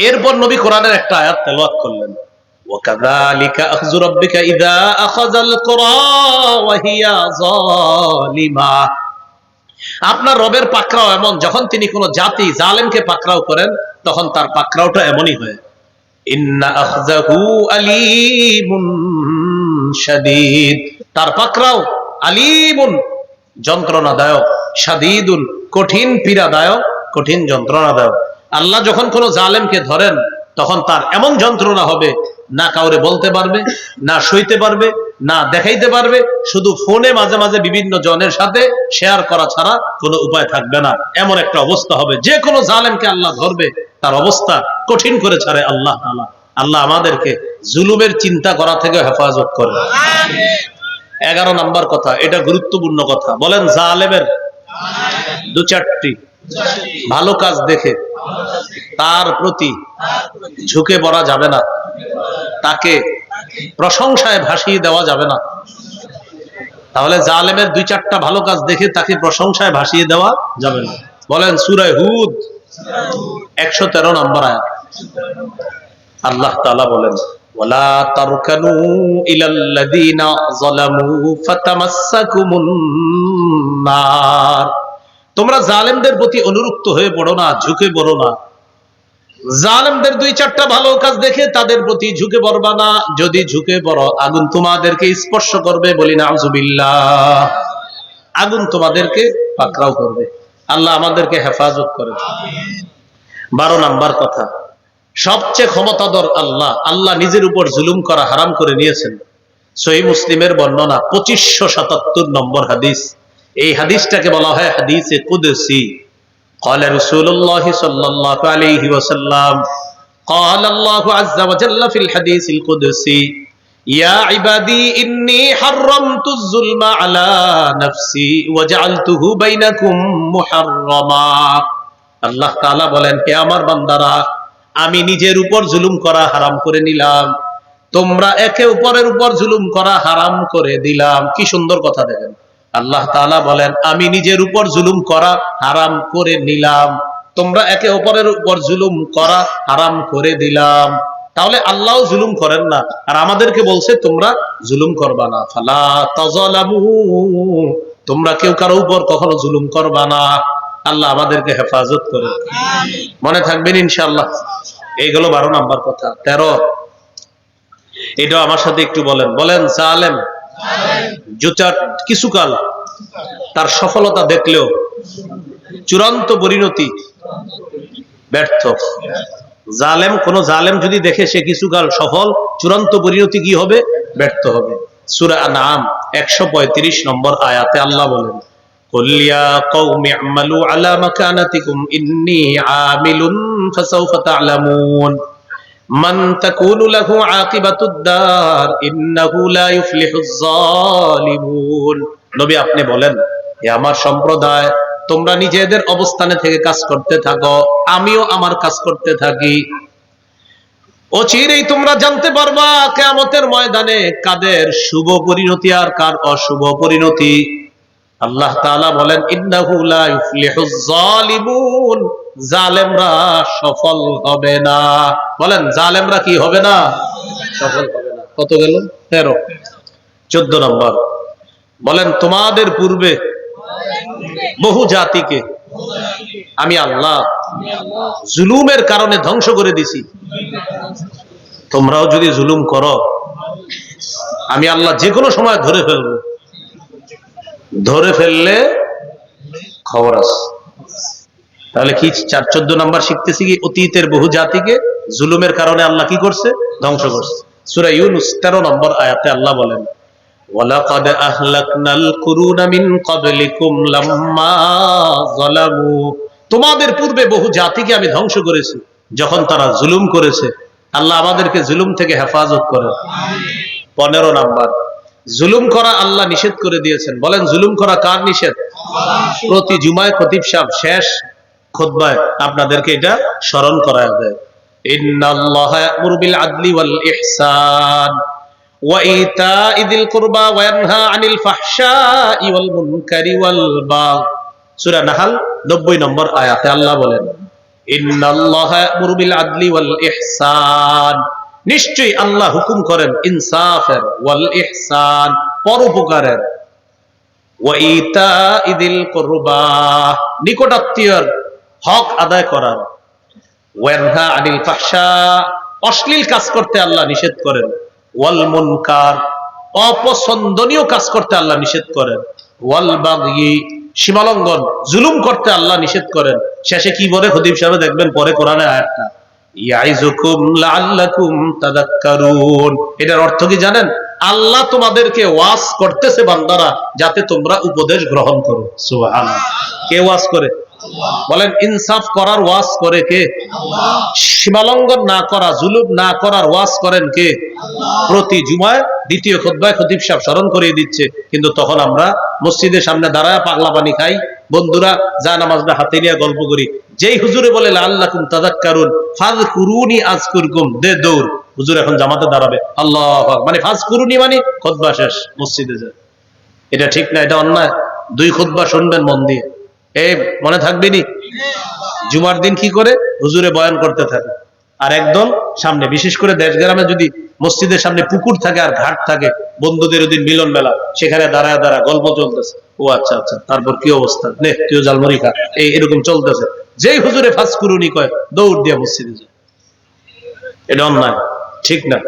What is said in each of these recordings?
এরপর নবী কোরআনের একটা আয়াত তেলাওয়াত করলেন وكذلك أخذ ربك إذا أخذ القرى وهي ظالمة আপনার রবের পাকড়াও এমন যখন তিনি কোন জাতি জালেমকে পাকড়াও করেন তখন তার পাকড়াওটা এমনই হয় ইন্না আখযাহু আলীমুন শাদীদ তার পাকড়াও আলীমুন যন্ত্রণাদায়ক শাদীদুন কঠিন পীড়াদায়ক কঠিন যন্ত্রণাদায়ক আল্লাহ যখন কোন জালেমকে ধরেন, তখন তার এমন যন্ত্রণা হবে, না কাউরে বলতে পারবে, না সইতে পারবে, না দেখাইতে পারবে, শুধু ফোনে মাঝে মাঝে বিভিন্ন জনের সাথে শেয়ার করা ছাড়া কোনো উপায় থাকবে না। এমন একটা অবস্থা হবে, যে কোনো জালেমকে আল্লাহ ধরবে, তার অবস্থা কঠিন করে ছাড়ে আল্লাহ। আল্লাহ আমাদেরকে জুলুমের চিন্তা করা থেকে হেফাজত করে। এগারো নাম্বার কথা, এটা গুরুত্বপূর্ণ কথা। বলেন জালেমের দু চারটি। ভালো কাজ দেখে তার প্রতি ঝুঁকে পড়া যাবে না তাকে প্রশংসায় ভাসিয়ে দেওয়া যাবে না তাহলে জালেমের দুই চারটা ভালো কাজ দেখে তাকে প্রশংসায় ভাসিয়ে দেওয়া যাবে না বলেন সুরায় হুদ একশো তেরো নম্বর আয়াত আল্লাহ তাআলা বলেন ولا تركنوا إلى الذين ظلموا فتمسكم النار তোমরা জালেমদের প্রতি অনুরক্ত হয়ে পড়ো না, ঝুঁকে পড়ো না। জালেমদের দুই চারটা ভালো কাজ দেখে তাদের প্রতি ঝুঁকে পড়বা না। যদি ঝুঁকে পড়ো, আগুন তোমাদেরকে স্পর্শ করবে বলি না আগুন তোমাদেরকে পাকড়াও করবে। আল্লাহ আমাদেরকে হেফাজত করে বারো নাম্বার কথা, সবচেয়ে ক্ষমতাধর আল্লাহ আল্লাহ নিজের উপর জুলুম করা হারাম করে নিয়েছেন। সহি মুসলিমের বর্ণনা, পঁচিশশো সাতাত্তর নম্বর হাদিস। এই হাদিসটাকে বলা হয় হাদিসে কুদসি قال رسول الله صلى الله عليه وسلم قال الله عز وجل في الحديث القدسي يا عبادي إني حرمت الظلم على نفسي وجعلته بينكم محرما আল্লাহ তাআলা বলেন হে আমার বান্দারা আমি নিজের উপর জুলুম করা হারাম করে নিলাম তোমরা একে উপরের উপর জুলুম করা হারাম করে দিলাম কি সুন্দর কথা দেখেন আল্লাহ তাআলা বলেন আমি নিজের উপর জুলুম করা হারাম করে নিলাম। তোমরা একে অপরের উপর জুলুম করা হারাম করে দিলাম। তাহলে আল্লাহ জুলুম করেন না। আর আমাদেরকে বলছে তোমরা জুলুম করবা না। ফালা তাজালামু তোমরা কেউ কারও উপর কখনো জুলুম করবা না। আল্লাহ আমাদেরকে হেফাজত করে মনে থাকবেন ইনশাআল্লাহ। এইগুলো বারো নাম্বার কথা। তেরো। এটাও আমার সাথে একটু বলেন। বলেন জালেম জুতার কিছুকাল তার সফলতা দেখলেও চূড়ান্ত পরিণতি ব্যর্থ। জালেম, কোন জালেম যদি দেখে সে কিছুকাল সফল, চূড়ান্ত পরিণতি কি হবে? ব্যর্থ হবে। সুরা নাম একশো পঁয়ত্রিশ নম্বর আয়াতে আল্লাহ বলেন কল্লিয়া কৌমি আমালু আলা মাকানাতিকুম, ইন্নি আমিলুন ফাসাউফা তাআলামুন মান তাকুনু নবী, আপনি বলেন আমার সম্প্রদায়, তোমরা নিজেদের অবস্থানে থেকে কাজ করতে থাকো, আমিও আমার কাজ করতে থাকি। অচিরেই তোমরা জানতে পারবা, কেয়ামতের ময়দানে কাদের শুভ পরিণতি আর কার অশুভ পরিণতি। আল্লাহ তাআলা বলেন জালেমরা সফল হবে না। বলেন, জালেমরা কি হবে না? সফল হবে না। কত গেল? 13 14 নম্বর। বলেন, তোমাদের পূর্বে বহু জাতিকে আমি আল্লাহ জুলুমের কারণে ধ্বংস করে দিছি। তোমরাও যদি জুলুম করো, আমি আল্লাহ যে কোনো সময় ধরে ফেলব। ধরে ফেললে খবর আছে তাহলে কি চার চোদ্দ নাম্বার শিখতেছি কি অতীতের বহু জাতিকে জুলুমের কারণে আল্লাহ কি করছে ধ্বংস করছে সুরা ইউনুস তেরো নম্বর আয়াতে আল্লাহ বলেন وَلَقَدْ أَهْلَكْنَا الْقُرُونَ مِنْ قَبْلِكُمْ لَمَّا ظَلَمُوا তোমাদের পূর্বে বহু জাতিকে আমি ধ্বংস করেছি যখন তারা জুলুম করেছে আল্লাহ আমাদেরকে জুলুম থেকে হেফাজত করে পনেরো নাম্বার জুলুম করা আল্লাহ নিষেধ করে দিয়েছেন বলেন জুলুম করা কার নিষেধ প্রতি জুমায় খতিব সাহেব শেষ খুতবায় আপনাদেরকে এটা স্মরণ করায় দেয় ইন্নাল্লাহা ইয়া'মুরু বিল আদলি ওয়াল ইহসান وإيتاء ذي القربى وينهى عن الفحشاء والمنكر والبغي সূরা নাহাল 90 নম্বর আয়াতে আল্লাহ বলেন ইন্নাল্লাহা ইয়া'মুরু বিল আদলি ওয়াল ইহসান নিশ্চয়ই আল্লাহ হুকুম করেন, ইনসাফের, ওয়াল ইহসান, পরোপকারের। নিকটাত্মীয়র হক আদায় করার। ওয়ানহা আনিল ফাহশা, অশ্লীল কাজ করতে আল্লাহ নিষেধ করেন। ওয়াল মুনকার, অপছন্দনীয় কাজ করতে আল্লাহ নিষেধ করেন। ওয়াল বাগি সীমালঙ্ঘন, জুলুম করতে আল্লাহ নিষেধ করেন। শেষে কি বলে? খতিব সাহেব দেখবেন পরে কোরআনে আয়াতটা। এটার অর্থ কি জানেন? আল্লাহ তোমাদেরকে ওয়াজ করতেছে বান্দারা যাতে তোমরা উপদেশ গ্রহণ করো। কে ওয়াজ করে? বলেন, ইনসাফ করার ওয়াজ করে কে? সীমালঙ্ঘন না করা, জুলুম না করার ওয়াজ করেন কে? প্রতি জুমায় দ্বিতীয় খোদ্ায় খতিব সাহেব স্মরণ করিয়ে দিচ্ছে। কিন্তু তখন আমরা মসজিদের সামনে দাঁড়ায় পাগলা পানি খাই বন্ধুরা যা নামাজটা হাতে নিয়ে গল্প করি। যেই হুজুরে বলে আল্লাকুম তাদাক্কারুন ফাজ কুরুনি আজ কুরকুম দে দৌড়। হুজুর এখন জামাতে দাঁড়াবে। আল্লাহ মানে ফাজ কুরুনি মানে খোদবা শেষ মসজিদে যায় এটা ঠিক না এটা অন্যায়। দুই খোদবা শুনবেন মন দিয়ে। এই মনে থাকবেনি জুমার দিন কি করে? হুজুরে বয়ান করতে থাকে। আর একদল সামনে, বিশেষ করে দেশ গ্রামে যদি মসজিদের সামনে পুকুর থাকে আর ঘাট থাকে, বন্ধুদের ওদিন মিলন মেলা, সেখানে দাঁড়ায় দাঁড়া গল্প চলতেছে। ও আচ্ছা আচ্ছা তারপর কি অবস্থা? নে, তুইও জালমরি খা। এই, এরকম চলতেছে। যেই হুজুরে ফাঁস কুরুনি কয়, দৌড় দিয়া মসজিদে যায়। এটা অন্যায়, ঠিক না?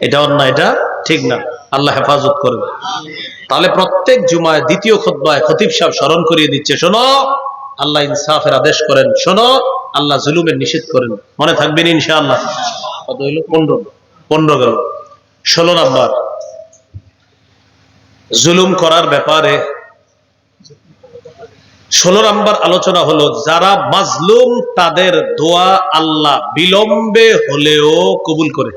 এটা অন্যায়, এটা ঠিক না। আল্লাহ হেফাজত করবে। তাহলে প্রত্যেক জুমায় দ্বিতীয় খোদ্বায় খতিব সাহেব স্মরণ করিয়ে দিচ্ছে, শোনো, আল্লাহ ইনসাফের আদেশ করেন, শোনো আল্লাহ জুলুমের নিষেধ করেন। মনে থাকবেন ইনশাআল্লাহ। কত হইল? পনেরো। পনেরো গেল। ষোলো নাম্বার। জুলুম করার ব্যাপারে ষোলো নাম্বার আলোচনা হলো, যারা মাজলুম তাদের দোয়া আল্লাহ বিলম্বে হলেও কবুল করে।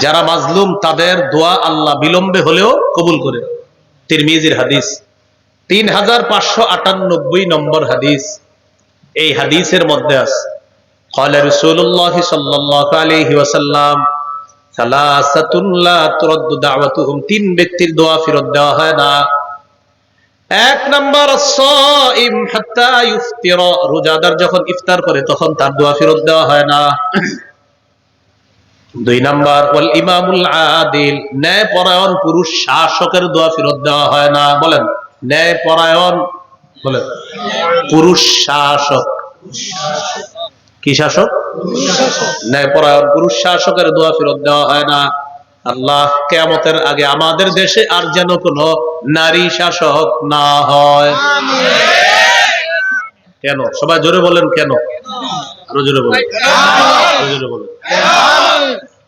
যারা মাজলুম তাদের দোয়া আল্লাহ বিলম্বে হলেও কবুল করে। তিরমিজির হাদিস। তিন হাজার পাঁচশো আটানব্বই নম্বর হাদিস। এই হাদিসের মধ্যে আছে قال رسول الله صلى الله عليه وسلم ثلاثة لا ترد دعوتهم তিন ব্যক্তির দোয়া ফেরত দেওয়া হয় না এক নাম্বার সাইম হাত্তা ইফতির রোজাদার যখন ইফতার করে তখন তার দোয়া ফেরত দেওয়া হয় না দুই নাম্বার ওয়াল ইমামুল আদিল ন্যায় পরায়ণ পুরুষ শাসকের দোয়া ফেরত দেওয়া হয় না বলেন ন্যায় পরায়ণ বলেন পুরুষ শাসক কি শাসক ন্যায় পরায়ণ পুরুষ শাসকের দোয়া ফেরত দেওয়া হয় না আল্লাহ কেয়ামতের আগে আমাদের দেশে আর যেন কোনো নারী শাসক না হয় কেন সবাই জোরে বলেন কেন আরো জোরে বলেন আরো জোরে বলেন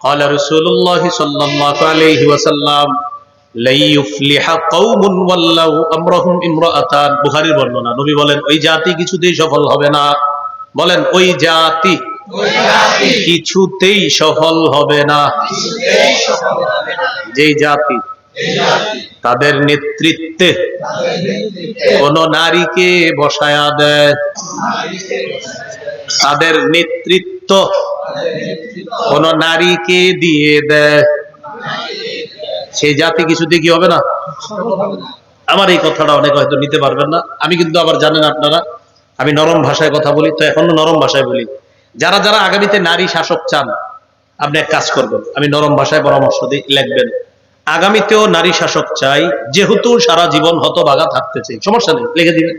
قال رسول الله صلى الله عليه وسلم বুখারীর বর্ণনা, নবী বলেন, ওই জাতি কিছুতেই সফল হবে না। বলেন, ওই জাতি কিছুতেই সফল হবে না। যেই জাতি তাদের নেতৃত্বে কোন নারীকে বসায়া দেয়। তাদের নেতৃত্ব কোন নারীকে দিয়ে দেয়। সেই জাতি কিছুতে কি হবে না? আমার এই কথাটা অনেক হয়তো নিতে পারবেন না। আমি কিন্তু আবার জানেন আপনারা, আমি নরম ভাষায় কথা বলি, তো এখনও নরম ভাষায় বলি। যারা যারা আগামীতে নারী শাসক চান, আপনি এক কাজ করবেন, আমি নরম ভাষায় পরামর্শ দিই, লিখবেন, আগামীতেও নারী শাসক চাই, যেহেতু সারা জীবন হতবাগা থাকতে চাই। সমস্যা নেই, লিখে দিবেন।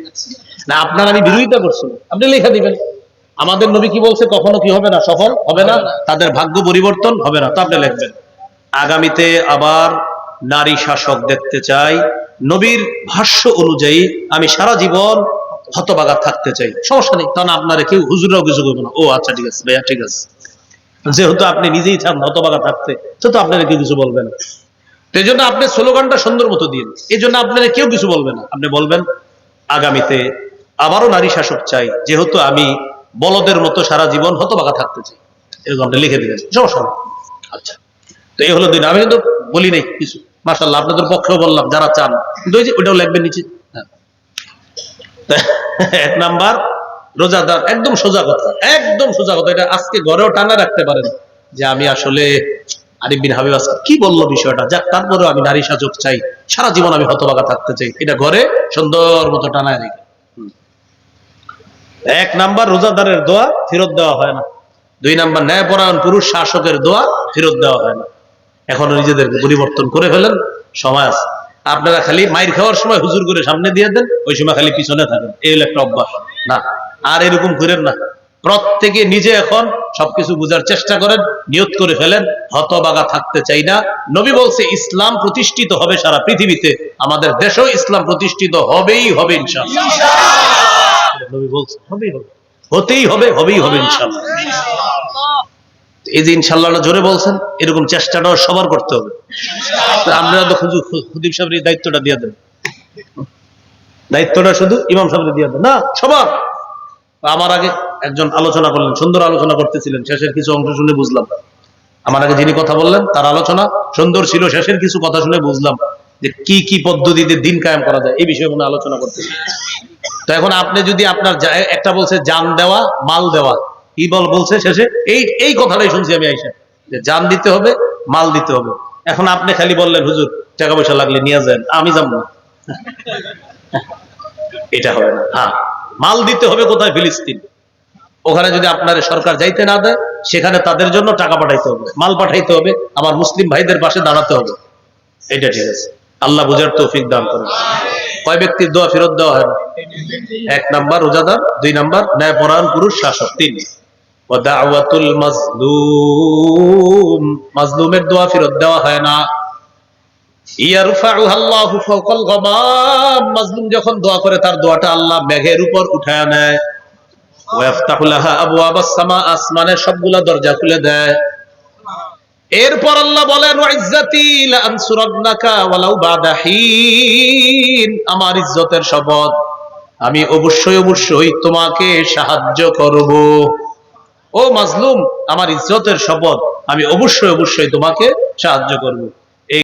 না, আপনার আমি বিরোধিতা করছি আপনি লিখে দিবেন। আমাদের নবী কি বলছে, কখনো কি হবে না? সফল হবে না? তাদের ভাগ্য পরিবর্তন হবে না, তো আপনি লিখবেন। আগামীতে আবার নারী শাসক দেখতে চাই। নবীর ভাষ্য অনুযায়ী আমি সারা জীবন হতবাগা থাকতে চাই। সমস্যা নেই তখন আপনারা কেউ হুজুরাও কিছু করব না। ও আচ্ছা ঠিক আছে, ভাইয়া, ঠিক আছে। যেহেতু আপনি নিজেই চান হতবাগা থাকতে সেহেতু আপনারা কেউ কিছু বলবেন এই জন্য আপনি স্লোগানটা সুন্দর মতো দিন এই জন্য আপনারা কেউ কিছু বলবেন না। আপনি বলবেন, আগামীতে আবারও নারী শাসক চাই, যেহেতু আমি বলদের মতো সারা জীবন হতবাগা থাকতে চাই। এরকম আপনি লিখে দিবেন, সমস্যা আচ্ছা। তো এই হলো দিন আমি কিন্তু বলি নাই কিছু। মাসাল্লাহ আপনাদের পক্ষেও বললাম, যারা চান। কিন্তু ওইটাও লিখবেন নিচে। হ্যাঁ। এক নাম্বার, রোজাদার, একদম সোজা কথা, একদম সোজা কথা। এটা আজকে ঘরেও টানা রাখতে পারেন যে আমি আসলে আরিফ বিন হাবিব আজকে কি বলল বিষয়টা। যাক, তারপরেও আমি নারী সাজক চাই, সারা জীবন আমি হতবাগা থাকতে চাই। এটা ঘরে সুন্দর মতো টানায় রেখে। এক নাম্বার, রোজাদারের দোয়া ফেরত দেওয়া হয় না। দুই নাম্বার, ন্যায়পরায়ণ পুরুষ শাসকের দোয়া ফেরত দেওয়া হয় না। এখনও নিজেদেরকে পরিবর্তন করে ফেলেন আছে। আপনারা খালি মাইর খাওয়ার সময় হুজুর করে সামনে দিয়ে দেন, ওই সময় খালি পিছনে থাকেন। এই হলো একটা অভ্যাস। না, আর এরকম করেন না। প্রত্যেকে নিজে এখন সবকিছু বুঝার চেষ্টা করেন, নিয়ত করে ফেলেন, হতবাগা থাকতে চাই না। নবী বলছে, ইসলাম প্রতিষ্ঠিত হবে সারা পৃথিবীতে। আমাদের দেশেও ইসলাম প্রতিষ্ঠিত হবেই হবে, ইনশাআল্লাহ। নবী বলছে, হবেই হবে। হতেই হবে, হবেই হবে, ইনশাআল্লাহ। এই যে ইনশাল্লাহ জোরে বলছেন, এরকম চেষ্টাটাও সবার করতে হবে। আপনারা তো হুজুর সাহেবের এই দায়িত্বটা দিয়ে দেন। দায়িত্বটা শুধু ইমাম সাহেবের দিয়ে দেন। না, সবার। আমার আগে একজন আলোচনা করলেন, সুন্দর আলোচনা করতেছিলেন, শেষের কিছু অংশ শুনে বুঝলাম আমার আগে যিনি কথা বললেন, তার আলোচনা সুন্দর ছিল, শেষের কিছু কথা শুনে বুঝলাম যে কি কি পদ্ধতিতে দিন কায়েম করা যায়, এই বিষয়ে মনে আলোচনা করতেছি তো এখন আপনি যদি আপনার একটা বলছে জান দেওয়া, মাল দেওয়া কি বল বলছে শেষে? এই এই কথাটাই শুনছি আমি, আইসা। যে জান দিতে হবে, মাল দিতে হবে। এখন আপনি খালি বললেন, হুজুর টাকা পয়সা লাগলে নিয়ে যান, আমি যাব না। এটা হবে না। হ্যাঁ মাল দিতে হবে কোথায়? ফিলিস্তিন। ওখানে যদি আপনার সরকার যাইতে না দেয়, সেখানে তাদের জন্য টাকা পাঠাইতে হবে। মাল পাঠাইতে হবে আমার মুসলিম ভাইদের পাশে দাঁড়াতে হবে। এটা ঠিক আছে। আল্লাহ বুঝার তৌফিক দান করেন। কয় ব্যক্তির দোয়া ফেরত দেওয়া হয়? এক নাম্বার রোজাদার, দুই নাম্বার ন্যায়পরায়ণ পুরুষ শাসক, তিন। মাজলুম, মাজলুমের দোয়া ফেরত দেওয়া হয় না। যখন দোয়া করে তার দোয়াটা আল্লাহ মেঘের উপর উঠায় নেয়। আসমানের সবগুলা দরজা খুলে দেয়। এরপর আল্লাহ বলেন আমার ইজ্জতের শপথ। আমি অবশ্যই অবশ্যই তোমাকে সাহায্য করব। ও মাজলুম আমার ইজ্জতের শপথ আমি অবশ্যই অবশ্যই তোমাকে সাহায্য করব।